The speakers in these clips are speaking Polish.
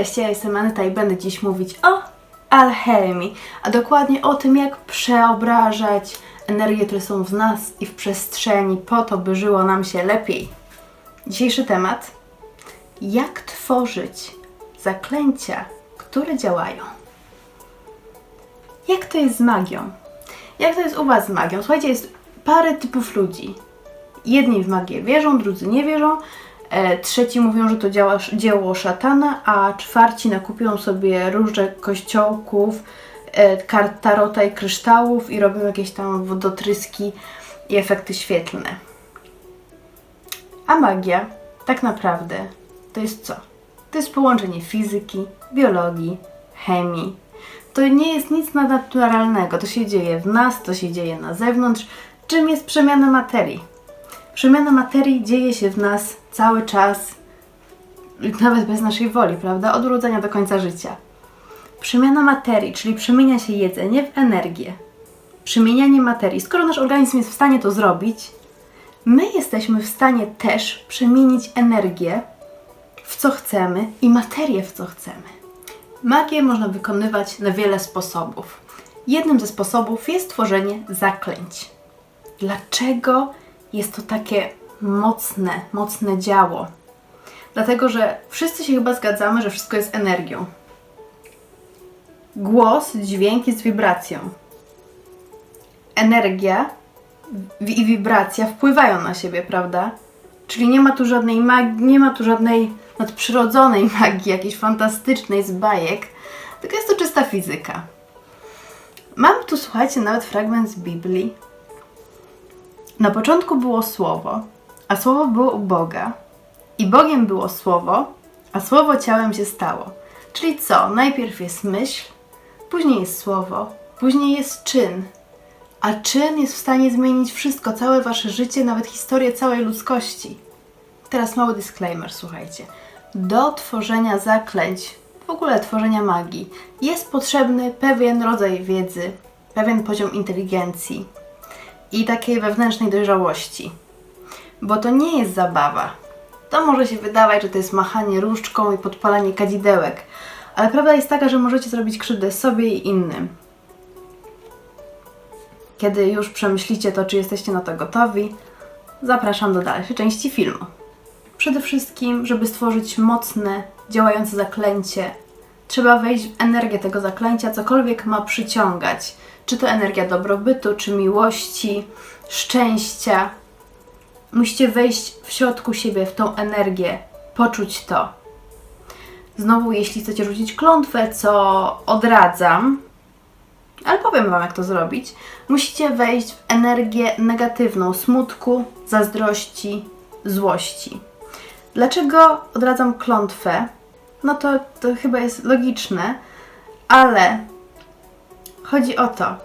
Cześć, ja jestem Aneta i będę dziś mówić o alchemii, a dokładnie o tym, jak przeobrażać energie, które są w nas i w przestrzeni, po to, by żyło nam się lepiej. Dzisiejszy temat: jak tworzyć zaklęcia, które działają. Jak to jest z magią? Jak to jest u Was z magią? Słuchajcie, jest parę typów ludzi. Jedni w magię wierzą, drudzy nie wierzą. E, trzeci mówią, że to działa, dzieło szatana, a czwarci nakupią sobie róże kościołków, e, kart tarota i kryształów i robią jakieś tam wodotryski i efekty świetlne. A magia tak naprawdę to jest co? To jest połączenie fizyki, biologii, chemii. To nie jest nic nadnaturalnego. To się dzieje w nas, to się dzieje na zewnątrz. Czym jest przemiana materii? Przemiana materii dzieje się w nas cały czas, nawet bez naszej woli, prawda? Od urodzenia do końca życia. Przemiana materii, czyli przemienia się jedzenie w energię. Przemienianie materii. Skoro nasz organizm jest w stanie to zrobić, my jesteśmy w stanie też przemienić energię w co chcemy i materię w co chcemy. Magię można wykonywać na wiele sposobów. Jednym ze sposobów jest tworzenie zaklęć. Dlaczego jest to takie mocne, mocne działo? Dlatego, że wszyscy się chyba zgadzamy, że wszystko jest energią. Głos, dźwięk jest wibracją. Energia i wibracja wpływają na siebie, prawda? Czyli nie ma tu żadnej magii, nie ma tu żadnej nadprzyrodzonej magii, jakiejś fantastycznej z bajek, tylko jest to czysta fizyka. Mam tu, słuchajcie, nawet fragment z Biblii. Na początku było Słowo, a Słowo było u Boga, i Bogiem było Słowo, a Słowo ciałem się stało. Czyli co? Najpierw jest myśl, później jest Słowo, później jest czyn, a czyn jest w stanie zmienić wszystko, całe wasze życie, nawet historię całej ludzkości. Teraz mały disclaimer, słuchajcie. Do tworzenia zaklęć, w ogóle tworzenia magii, jest potrzebny pewien rodzaj wiedzy, pewien poziom inteligencji i takiej wewnętrznej dojrzałości. Bo to nie jest zabawa. To może się wydawać, że to jest machanie różdżką i podpalanie kadzidełek, ale prawda jest taka, że możecie zrobić krzywdę sobie i innym. Kiedy już przemyślicie to, czy jesteście na to gotowi, zapraszam do dalszej części filmu. Przede wszystkim, żeby stworzyć mocne, działające zaklęcie, trzeba wejść w energię tego zaklęcia, cokolwiek ma przyciągać. Czy to energia dobrobytu, czy miłości, szczęścia. Musicie wejść w środku siebie w tą energię, poczuć to. Znowu, jeśli chcecie rzucić klątwę, co odradzam, ale powiem Wam, jak to zrobić, musicie wejść w energię negatywną smutku, zazdrości, złości. Dlaczego odradzam klątwę? No to, to chyba jest logiczne, ale chodzi o to,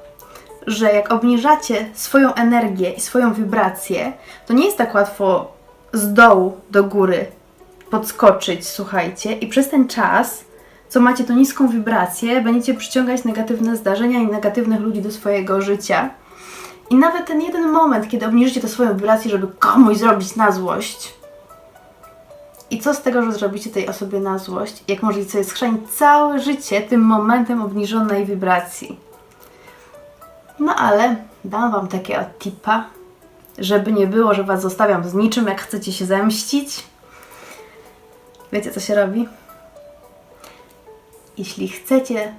że jak obniżacie swoją energię i swoją wibrację, to nie jest tak łatwo z dołu do góry podskoczyć, słuchajcie, i przez ten czas, co macie tą niską wibrację, będziecie przyciągać negatywne zdarzenia i negatywnych ludzi do swojego życia. I nawet ten jeden moment, kiedy obniżycie tę swoją wibrację, żeby komuś zrobić na złość, i co z tego, że zrobicie tej osobie na złość, jak możecie sobie schrzanić całe życie tym momentem obniżonej wibracji. No ale dam Wam takiego tipa, żeby nie było, że Was zostawiam z niczym, jak chcecie się zemścić. Wiecie, co się robi? Jeśli chcecie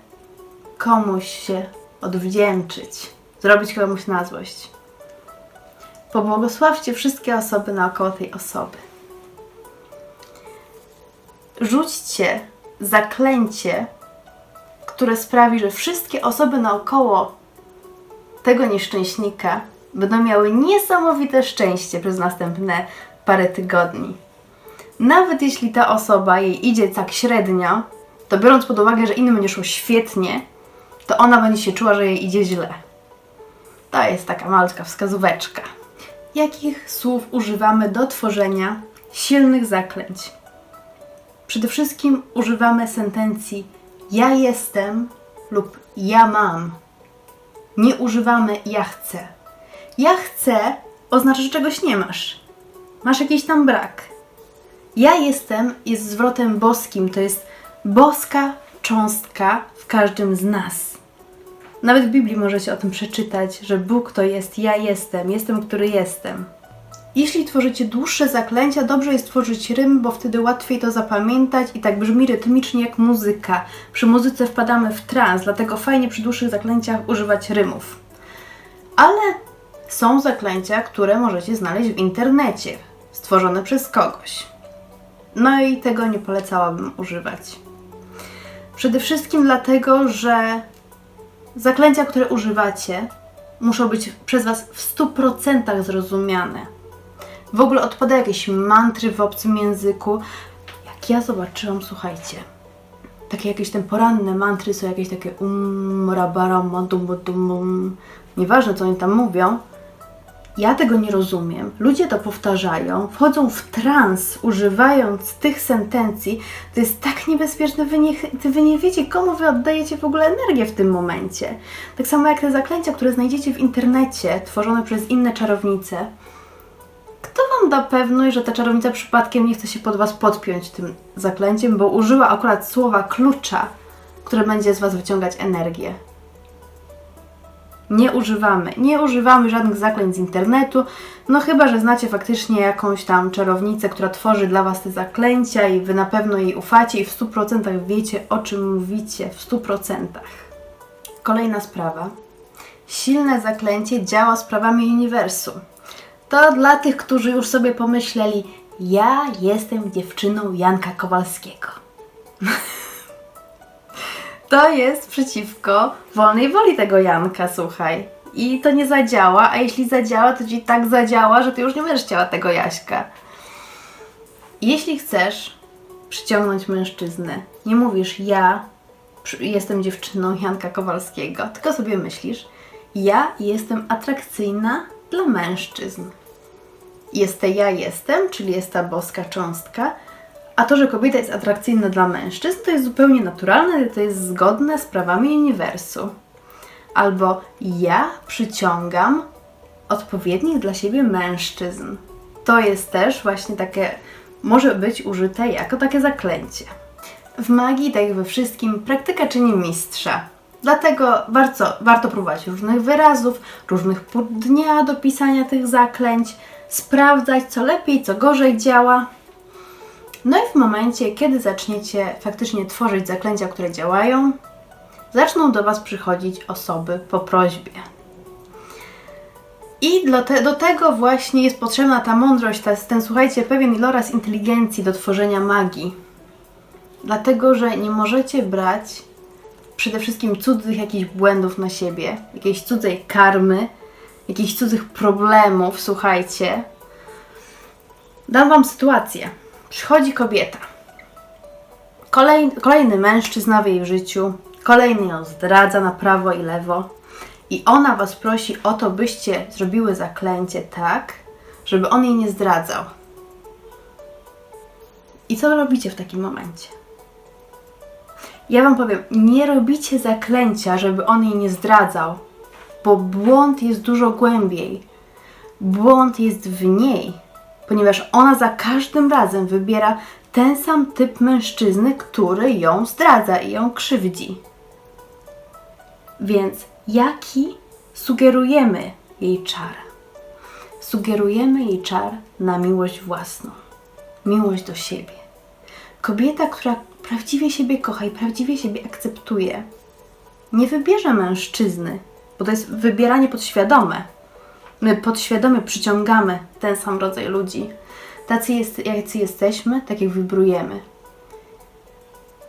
komuś się odwdzięczyć, zrobić komuś na złość, pobłogosławcie wszystkie osoby naokoło tej osoby rzućcie zaklęcie, które sprawi, że wszystkie osoby naokoło tego nieszczęśnika będą miały niesamowite szczęście przez następne parę tygodni. Nawet jeśli ta osoba jej idzie tak średnio, to biorąc pod uwagę, że innym będzie szło świetnie, to ona będzie się czuła, że jej idzie źle. To jest taka malutka wskazóweczka. Jakich słów używamy do tworzenia silnych zaklęć? Przede wszystkim używamy sentencji ja jestem lub ja mam. Nie używamy ja chcę. Ja chcę oznacza, że czegoś nie masz. Masz jakiś tam brak. Ja jestem jest zwrotem boskim, to jest boska cząstka w każdym z nas. Nawet w Biblii możecie o tym przeczytać, że Bóg to jest ja jestem, jestem, który jestem. Jeśli tworzycie dłuższe zaklęcia, dobrze jest tworzyć rym, bo wtedy łatwiej to zapamiętać i tak brzmi rytmicznie jak muzyka. Przy muzyce wpadamy w trans, dlatego fajnie przy dłuższych zaklęciach używać rymów. Ale są zaklęcia, które możecie znaleźć w internecie, stworzone przez kogoś. No i tego nie polecałabym używać. Przede wszystkim dlatego, że zaklęcia, które używacie, muszą być przez Was w 100% zrozumiane. W ogóle odpada jakieś mantry w obcym języku. Jak ja zobaczyłam, słuchajcie, takie jakieś te poranne mantry są jakieś takie um, rabara, madum, madum, um. Nieważne, co oni tam mówią. Ja tego nie rozumiem. Ludzie to powtarzają, wchodzą w trans, używając tych sentencji. To jest tak niebezpieczne, wy nie, wy nie wiecie, komu wy oddajecie w ogóle energię w tym momencie. Tak samo jak te zaklęcia, które znajdziecie w internecie, tworzone przez inne czarownice. Kto wam da pewność, że ta czarownica przypadkiem nie chce się pod was podpiąć tym zaklęciem, bo użyła akurat słowa klucza, które będzie z was wyciągać energię? Nie używamy, nie używamy żadnych zaklęć z internetu, no chyba, że znacie faktycznie jakąś tam czarownicę, która tworzy dla Was te zaklęcia i Wy na pewno jej ufacie i w 100% wiecie o czym mówicie, w 100%. Kolejna sprawa. Silne zaklęcie działa sprawami uniwersum. To dla tych, którzy już sobie pomyśleli, ja jestem dziewczyną Janka Kowalskiego. to jest przeciwko wolnej woli tego Janka, słuchaj. I to nie zadziała, a jeśli zadziała, to ci tak zadziała, że ty już nie będziesz chciała tego Jaśka. Jeśli chcesz przyciągnąć mężczyznę, nie mówisz ja jestem dziewczyną Janka Kowalskiego, tylko sobie myślisz, ja jestem atrakcyjna dla mężczyzn. Jest te ja jestem, czyli jest ta boska cząstka, a to, że kobieta jest atrakcyjna dla mężczyzn, to jest zupełnie naturalne, to jest zgodne z prawami uniwersu. Albo ja przyciągam odpowiednich dla siebie mężczyzn. To jest też właśnie takie, może być użyte jako takie zaklęcie. W magii, tak jak we wszystkim, praktyka czyni mistrza. Dlatego warto, warto próbować różnych wyrazów, różnych pór dnia do pisania tych zaklęć, sprawdzać co lepiej, co gorzej działa. No i w momencie, kiedy zaczniecie faktycznie tworzyć zaklęcia, które działają, zaczną do Was przychodzić osoby po prośbie. I do, te, do tego właśnie jest potrzebna ta mądrość, ta, ten, słuchajcie, pewien iloraz inteligencji do tworzenia magii. Dlatego, że nie możecie brać przede wszystkim cudzych jakichś błędów na siebie, jakiejś cudzej karmy, jakichś cudzych problemów, słuchajcie. Dam Wam sytuację. Przychodzi kobieta. Kolej, kolejny mężczyzna w jej życiu, kolejny ją zdradza na prawo i lewo. I ona Was prosi o to, byście zrobiły zaklęcie tak, żeby on jej nie zdradzał. I co robicie w takim momencie? Ja Wam powiem, nie robicie zaklęcia, żeby on jej nie zdradzał, bo błąd jest dużo głębiej. Błąd jest w niej, ponieważ ona za każdym razem wybiera ten sam typ mężczyzny, który ją zdradza i ją krzywdzi. Więc jaki sugerujemy jej czar? Sugerujemy jej czar na miłość własną, miłość do siebie. Kobieta, która prawdziwie siebie kocha i prawdziwie siebie akceptuje, nie wybierze mężczyzny, bo to jest wybieranie podświadome. My podświadomie przyciągamy ten sam rodzaj ludzi. Tacy, jest, jacy jesteśmy, tak jak wibrujemy.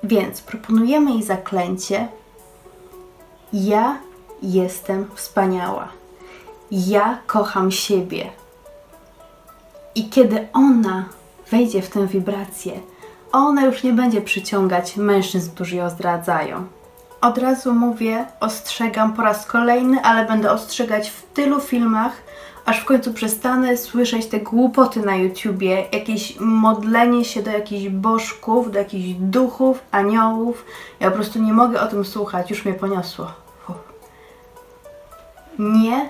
Więc proponujemy jej zaklęcie. Ja jestem wspaniała. Ja kocham siebie. I kiedy ona wejdzie w tę wibrację, ona już nie będzie przyciągać mężczyzn, którzy ją zdradzają. Od razu mówię, ostrzegam po raz kolejny, ale będę ostrzegać w tylu filmach, aż w końcu przestanę słyszeć te głupoty na YouTubie, jakieś modlenie się do jakichś bożków, do jakichś duchów, aniołów. Ja po prostu nie mogę o tym słuchać, już mnie poniosło. Uff. Nie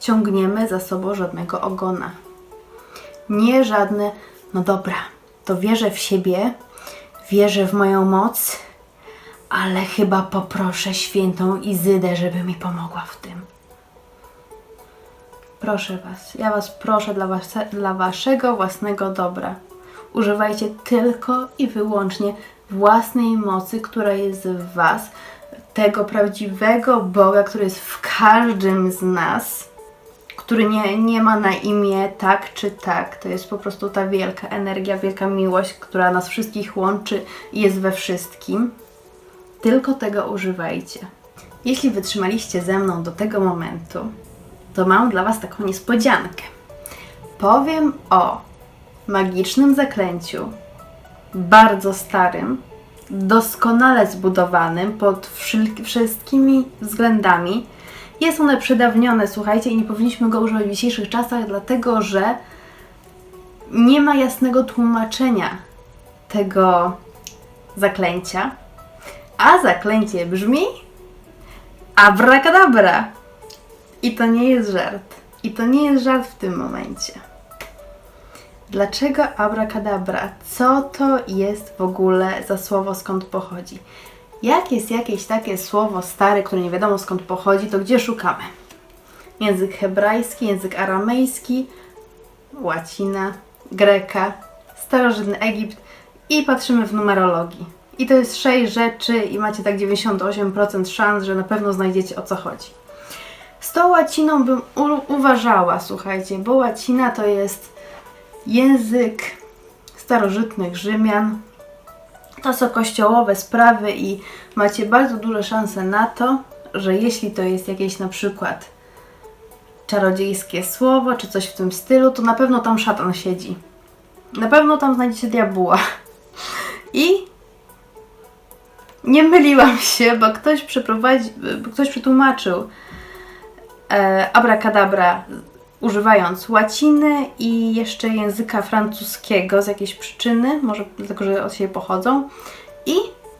ciągniemy za sobą żadnego ogona. Nie żadne, no dobra, to wierzę w siebie, wierzę w moją moc, ale chyba poproszę świętą Izydę, żeby mi pomogła w tym. Proszę Was, ja Was proszę dla, was, dla Waszego własnego dobra. Używajcie tylko i wyłącznie własnej mocy, która jest w Was, tego prawdziwego Boga, który jest w każdym z nas, który nie, nie ma na imię tak czy tak. To jest po prostu ta wielka energia, wielka miłość, która nas wszystkich łączy i jest we wszystkim. Tylko tego używajcie. Jeśli wytrzymaliście ze mną do tego momentu, to mam dla Was taką niespodziankę. Powiem o magicznym zaklęciu, bardzo starym, doskonale zbudowanym pod wszystkimi względami. Jest one przedawnione, słuchajcie, i nie powinniśmy go używać w dzisiejszych czasach, dlatego że nie ma jasnego tłumaczenia tego zaklęcia. A zaklęcie brzmi Abracadabra. I to nie jest żart. I to nie jest żart w tym momencie. Dlaczego abracadabra? Co to jest w ogóle za słowo, skąd pochodzi? Jak jest jakieś takie słowo stare, które nie wiadomo skąd pochodzi, to gdzie szukamy? Język hebrajski, język aramejski, łacina, greka, starożytny Egipt i patrzymy w numerologii. I to jest sześć rzeczy i macie tak 98% szans, że na pewno znajdziecie o co chodzi. Z tą łaciną bym uważała, słuchajcie, bo łacina to jest język starożytnych Rzymian. To są kościołowe sprawy i macie bardzo duże szanse na to, że jeśli to jest jakieś na przykład czarodziejskie słowo, czy coś w tym stylu, to na pewno tam szatan siedzi. Na pewno tam znajdziecie diabła. I nie myliłam się, bo ktoś ktoś przetłumaczył e, abracadabra używając łaciny i jeszcze języka francuskiego z jakiejś przyczyny, może dlatego, że od siebie pochodzą. I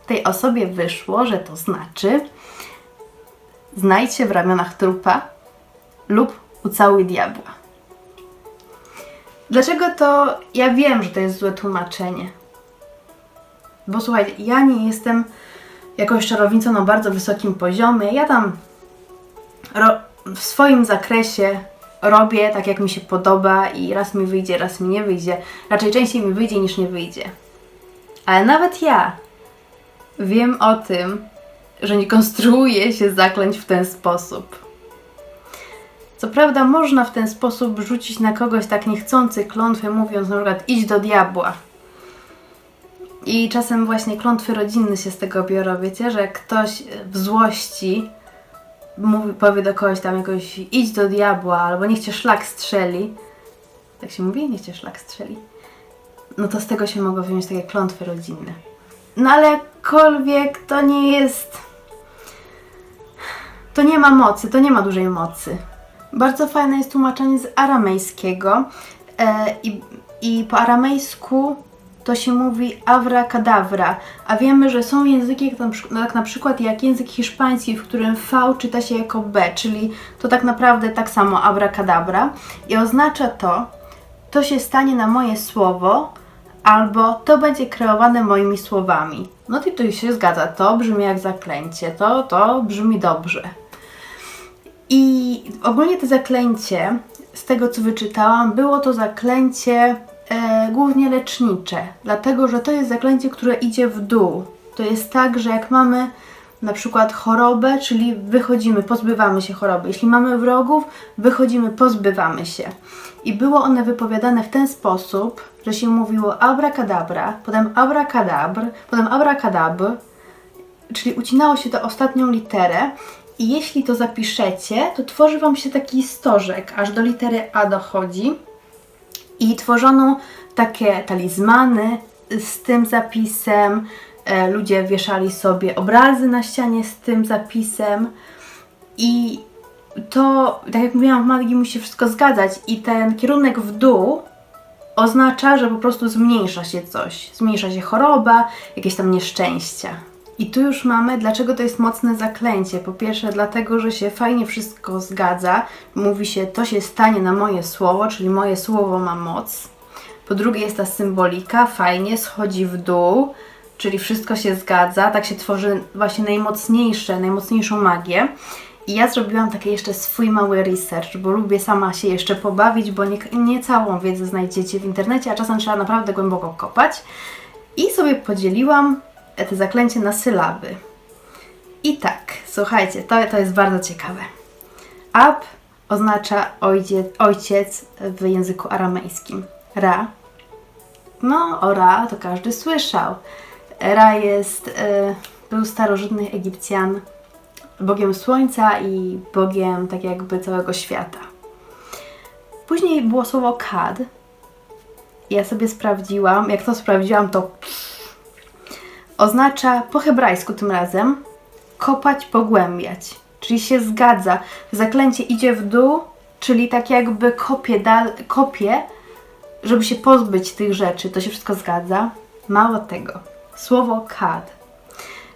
tej osobie wyszło, że to znaczy znajdź się w ramionach trupa lub ucałuj diabła. Dlaczego to? Ja wiem, że to jest złe tłumaczenie. Bo słuchajcie, ja nie jestem jakąś czarownicą na bardzo wysokim poziomie. Ja tam w swoim zakresie robię tak, jak mi się podoba i raz mi wyjdzie, raz mi nie wyjdzie. Raczej częściej mi wyjdzie niż nie wyjdzie. Ale nawet ja wiem o tym, że nie konstruuje się zaklęć w ten sposób. Co prawda można w ten sposób rzucić na kogoś tak niechcący klątwę, mówiąc na przykład idź do diabła. I czasem właśnie klątwy rodzinne się z tego biorą, wiecie, że ktoś w złości mówi, powie do kogoś tam jakoś idź do diabła, albo niech cię szlak strzeli. Tak się mówi? Niech cię szlak strzeli. No to z tego się mogą wyjąć takie klątwy rodzinne. No ale jakkolwiek to nie jest... To nie ma mocy, to nie ma dużej mocy. Bardzo fajne jest tłumaczenie z aramejskiego e, i, i po aramejsku to się mówi abracadabra, a wiemy, że są języki, jak na, przykład jak język hiszpański, w którym V czyta się jako B, czyli to tak naprawdę tak samo abracadabra i oznacza to, to się stanie na moje słowo, albo to będzie kreowane moimi słowami. No i tu się zgadza, to brzmi jak zaklęcie, to, to brzmi dobrze. I ogólnie to zaklęcie, z tego co wyczytałam, było to zaklęcie e, głównie lecznicze, dlatego że to jest zaklęcie, które idzie w dół. To jest tak, że jak mamy na przykład chorobę, czyli wychodzimy, pozbywamy się choroby. Jeśli mamy wrogów, wychodzimy, pozbywamy się. I było one wypowiadane w ten sposób, że się mówiło abracadabra, potem abracadabr, potem abracadabr, czyli ucinało się tę ostatnią literę i jeśli to zapiszecie, to tworzy Wam się taki stożek, aż do litery A dochodzi i tworzono takie talizmany z tym zapisem. E, ludzie wieszali sobie obrazy na ścianie z tym zapisem i to, tak jak mówiłam, w magii musi wszystko zgadzać i ten kierunek w dół oznacza, że po prostu zmniejsza się coś. Zmniejsza się choroba, jakieś tam nieszczęścia. I tu już mamy, dlaczego to jest mocne zaklęcie. Po pierwsze, dlatego, że się fajnie wszystko zgadza. Mówi się, to się stanie na moje słowo, czyli moje słowo ma moc. Po drugie, jest ta symbolika, fajnie schodzi w dół. czyli wszystko się zgadza, tak się tworzy właśnie najmocniejsze, najmocniejszą magię. I ja zrobiłam taki jeszcze swój mały research, bo lubię sama się jeszcze pobawić, bo nie, nie całą wiedzę znajdziecie w internecie, a czasem trzeba naprawdę głęboko kopać. I sobie podzieliłam te zaklęcie na sylaby. I tak, słuchajcie, to, to jest bardzo ciekawe. Ab oznacza ojciec, ojciec w języku aramejskim. Ra. No, o Ra to każdy słyszał. Ra jest, e, był starożytnych Egipcjan bogiem słońca i bogiem tak jakby całego świata. Później było słowo kad. Ja sobie sprawdziłam, jak to sprawdziłam, to oznacza po hebrajsku tym razem kopać, pogłębiać. Czyli się zgadza. Zaklęcie idzie w dół, czyli tak jakby kopie, dal, kopie, żeby się pozbyć tych rzeczy. To się wszystko zgadza. Mało tego. Słowo kad.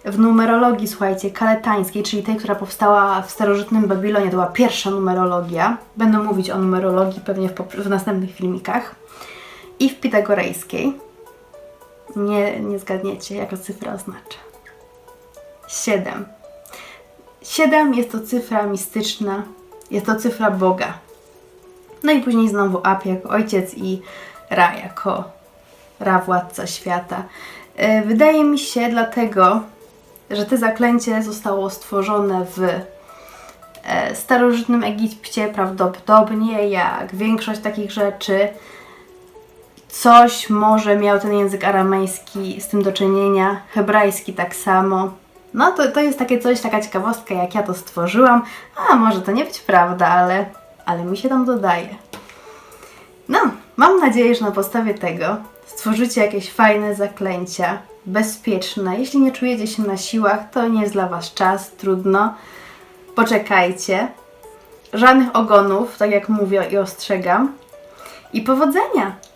W numerologii, słuchajcie, kaletańskiej, czyli tej, która powstała w starożytnym Babilonie, to była pierwsza numerologia. Będę mówić o numerologii pewnie w, w następnych filmikach. I w pitagorejskiej. Nie, nie zgadniecie, jaka cyfra oznacza. 7. 7 jest to cyfra mistyczna, jest to cyfra Boga. No i później znowu Ap jako ojciec i Ra jako Ra władca świata. E, Wydaje mi się dlatego, że to zaklęcie zostało stworzone w e, starożytnym Egipcie prawdopodobnie, jak większość takich rzeczy, coś może miał ten język aramejski z tym do czynienia, hebrajski tak samo. No to, to jest takie coś, taka ciekawostka, jak ja to stworzyłam. A może to nie być prawda, ale, ale mi się tam dodaje. No, mam nadzieję, że na podstawie tego stworzycie jakieś fajne zaklęcia, bezpieczne. Jeśli nie czujecie się na siłach, to nie jest dla Was czas, trudno. Poczekajcie. Żadnych ogonów, tak jak mówię i ostrzegam. I powodzenia!